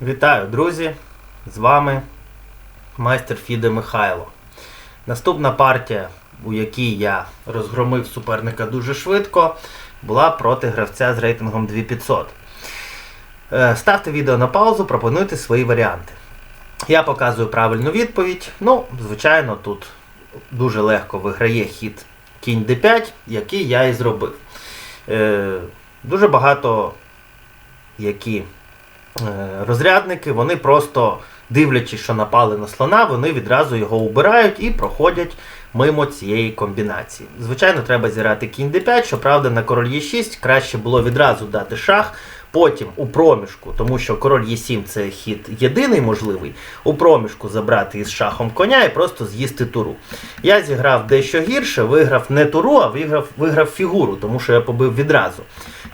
Вітаю, друзі! З вами майстер Фіде Михайло. Наступна партія, у якій я розгромив суперника дуже швидко, була проти гравця з рейтингом 2500. Е, Ставте відео на паузу, пропонуйте свої варіанти. Я показую правильну відповідь. Ну, звичайно, тут дуже легко виграє хід кінь d5, який я і зробив. Е, Дуже багато які розрядники, вони просто дивлячись, що напали на слона, вони відразу його убирають і проходять мимо цієї комбінації. Звичайно, треба зіграти кінь d5, щоправда, на король e6 краще було відразу дати шах. Потім у проміжку, тому що король Е7 це хід єдиний можливий, у проміжку забрати із шахом коня і просто з'їсти туру. Я зіграв дещо гірше, виграв не туру, а виграв, виграв фігуру, тому що я побив відразу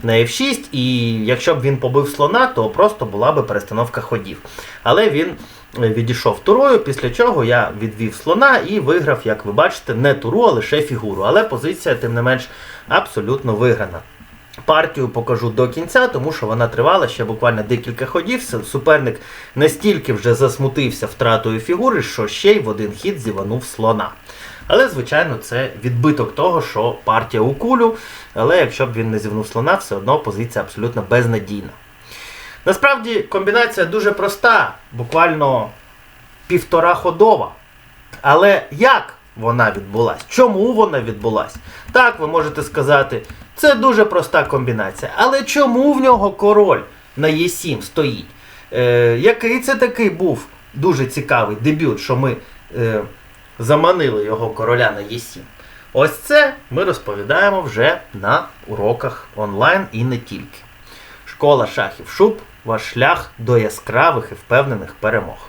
на F6, і якщо б він побив слона, то просто була би перестановка ходів. Але він е, відійшов турою, після чого я відвів слона і виграв, як ви бачите, не туру, а лише фігуру. Але позиція, тим не менш, абсолютно виграна. Партію покажу до кінця, тому що вона тривала ще буквально декілька ходів. Суперник настільки вже засмутився втратою фігури, що ще й в один хід зіванув слона. Але, звичайно, це відбиток того, що партія у кулю, але якщо б він не зівнув слона, все одно позиція абсолютно безнадійна. Насправді комбінація дуже проста, буквально півтора ходова. Але як вона відбулась? Чому вона відбулась? Так, ви можете сказати, це дуже проста комбінація. Але чому в нього король на Е7 стоїть? Е, який це такий був дуже цікавий дебют, що ми е, заманили його короля на Е7? Ось це ми розповідаємо вже на уроках онлайн і не тільки. Школа шахів Шуб ваш шлях до яскравих і впевнених перемог.